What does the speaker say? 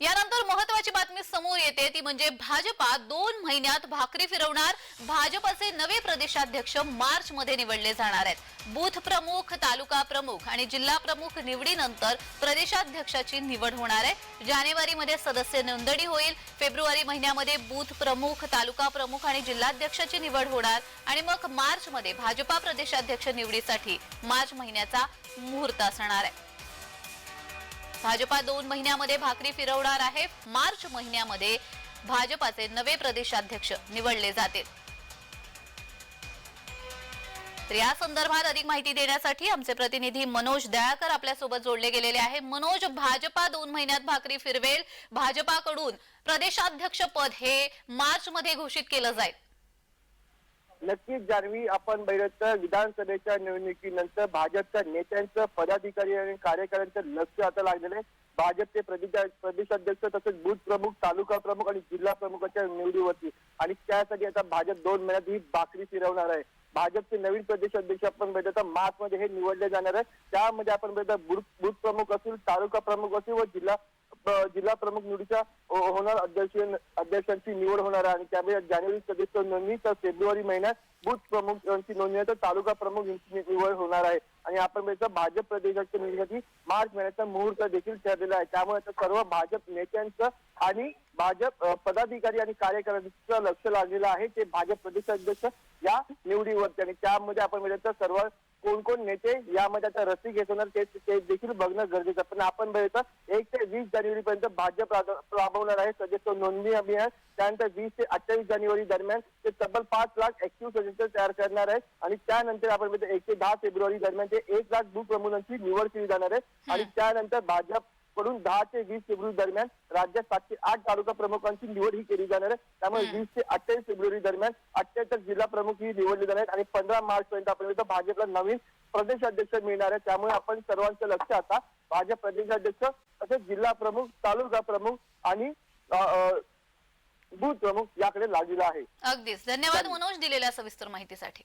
यानंतर महत्वाची बातमी समोर येते. ती म्हणजे भाजपा दोन महिन्यात भाकरी फिरवणार. भाजपचे नवे प्रदेशाध्यक्ष मार्च मध्ये निवडले जाणार आहेत. बूथ प्रमुख तालुका प्रमुख आणि जिल्हा प्रमुख निवडीनंतर प्रदेशाध्यक्षाची निवड होणार आहे. जानेवारीमध्ये सदस्य नोंदणी होईल. फेब्रुवारी महिन्यामध्ये बूथ प्रमुख तालुका प्रमुख आणि जिल्हाध्यक्षाची निवड होणार. आणि मग मार्च मध्ये भाजपा प्रदेशाध्यक्ष निवडीसाठी मार्च महिन्याचा मुहूर्त असणार आहे. भाजपा दोन महिन्यामध्ये भाकरी फिरवणार आहे. मार्च महिन्यामध्ये भाजपाचे नवे प्रदेशाध्यक्ष निवडले जातील. तर या संदर्भात अधिक माहिती देण्यासाठी आमचे प्रतिनिधी मनोज दयाकर आपल्यासोबत जोडले गेलेले आहे. मनोज भाजपा दोन महिन्यात भाकरी फिरवेल. भाजपाकडून प्रदेशाध्यक्ष पद हे मार्च मध्ये घोषित केलं जाईल. नक्कीच जान्हवी आपण बघितलं विधानसभेच्या निवडणुकीनंतर भाजपच्या नेत्यांचं पदाधिकारी आणि कार्यकर्त्यांचं लक्ष आता लागलेलं आहे. भाजपचे प्रदेश प्रदेशाध्यक्ष तसेच बूथ प्रमुख तालुका प्रमुख आणि जिल्हा प्रमुखाच्या निवडीवरती. आणि त्यासाठी आता भाजप दोन महिन्यात ही भाकरी फिरवणार आहे. भाजपचे नवीन प्रदेश अध्यक्ष आपण बघितलं मार्चमध्ये हे निवडले जाणार आहे. त्यामध्ये आपण बघितलं बूथ प्रमुख असतील तालुका प्रमुख असतील व जिल्हा जिल्हा प्रमुख निवडीच्या होणार अध्यक्ष अध्यक्षांची निवड होणार आहे. आणि त्यामुळे जानेवारी सदस्य नोंदणी तर फेब्रुवारी महिन्यात बूथ प्रमुखांची नोंदणी तर तालुका प्रमुख यांची निवड होणार आहे. आणि आपण बघितलं भाजप प्रदेशाच्या निर्मिती मार्च महिन्याचा मुहूर्त देखील ठरलेला आहे. त्यामुळे आता सर्व भाजप नेत्यांचं आणि भाजप पदाधिकारी आणि कार्यकर्त्यांचं लक्ष लागलेलं आहे ते भाजप प्रदेशाध्यक्ष या निवडीवरती. आणि त्यामध्ये आपण बघितलं तर सर्व कोण कोण नेते यामध्ये आता रस्ती घेत होणार ते ते देखील बघणं गरजेचं आहे. पण आपण बघितलं एक ते वीस जानेवारी पर्यंत भाजप राबवणार आहे. सदस्य नोंदणी अभियान त्यानंतर वीस ते अठ्ठावीस जानेवारी दरम्यान ते तब्बल पाच लाख ऍक्टिव्ह सदस्य तयार करणार आहे. आणि त्यानंतर आपण बघितलं एक ते दहा फेब्रुवारी दरम्यान ते एक लाख बूथ प्रमुखांची निवड केली जाणार आहे. आणि त्यानंतर भाजपकडून दहा ते वीस फेब्रुवारी दरम्यान राज्यात सातशे आठ तालुका प्रमुखांची निवड ही केली जाणार आहे. त्यामुळे वीस ते अठ्ठावीस फेब्रुवारी दरम्यान अठ्याहत्तर जिल्हा प्रमुख ही निवडले जाणार आहेत. आणि पंधरा मार्च पर्यंत आपण इथं भाजपला नवीन प्रदेशाध्यक्ष मिळणार आहे. त्यामुळे आपण सर्वांचं लक्ष आता भाजप प्रदेशाध्यक्ष तसेच जिल्हा प्रमुख तालुका प्रमुख आणि बूथ प्रमुख याकडे लागलेला आहे. अगदीच. धन्यवाद मनोज दिलेल्या सविस्तर माहितीसाठी.